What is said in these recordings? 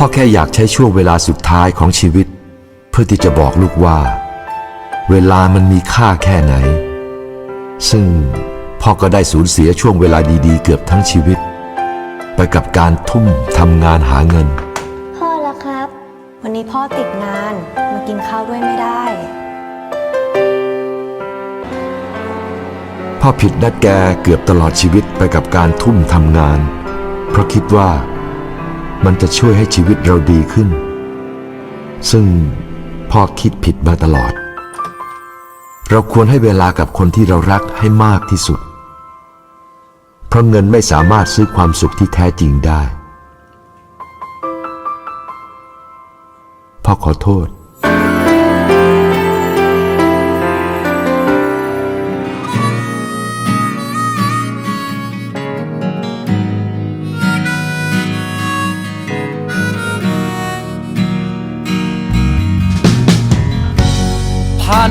พ่อแค่อยากใช้ช่วงเวลาสุดท้ายของชีวิต เพื่อที่จะบอกลูกว่า เวลามันมีค่าแค่ไหน ซึ่งพ่อก็ได้สูญเสียช่วงเวลาดีๆ เกือบทั้งชีวิต ไปกับการทุ่มทำงานหาเงิน พ่อละครับ วันนี้พ่อติดงานมากินข้าวด้วยไม่ได้ พ่อผิดนัดแกเกือบตลอดชีวิตไปกับการทุ่มทำงาน เพราะคิดว่ามันจะช่วยให้ชีวิตเราดีขึ้น ซึ่งพ่อคิดผิดมาตลอด เราควรให้เวลากับคนที่เรารักให้มากที่สุด เพราะเงินไม่สามารถซื้อความสุขที่แท้จริงได้ พ่อขอโทษ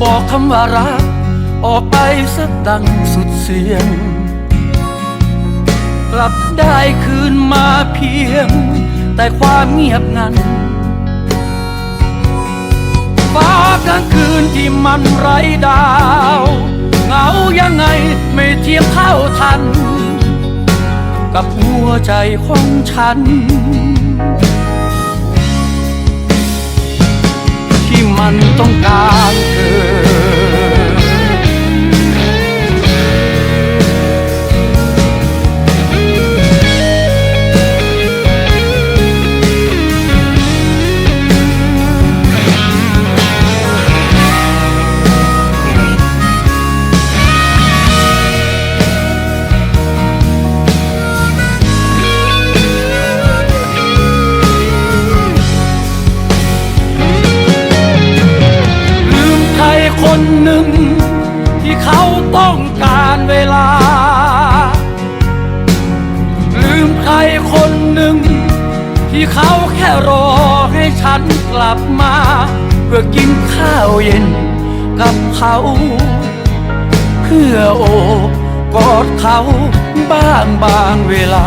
บอกคำว่ารัก ออกไปสักดังสุดเสียง กลับได้คืนมาเพียง แต่ความเงียบงันฟ้ากลางคืนที่มันไร้ดาวเหงายังไงไม่เทียบเท่าทัน กับหัวใจของฉัน ที่มันต้องการ ใครคนหนึ่ง ที่เขาแค่รอให้ฉันกลับมา เพื่อกินข้าวเย็นกับเขา เพื่อโอบกอดเขาบ้างบางเวลา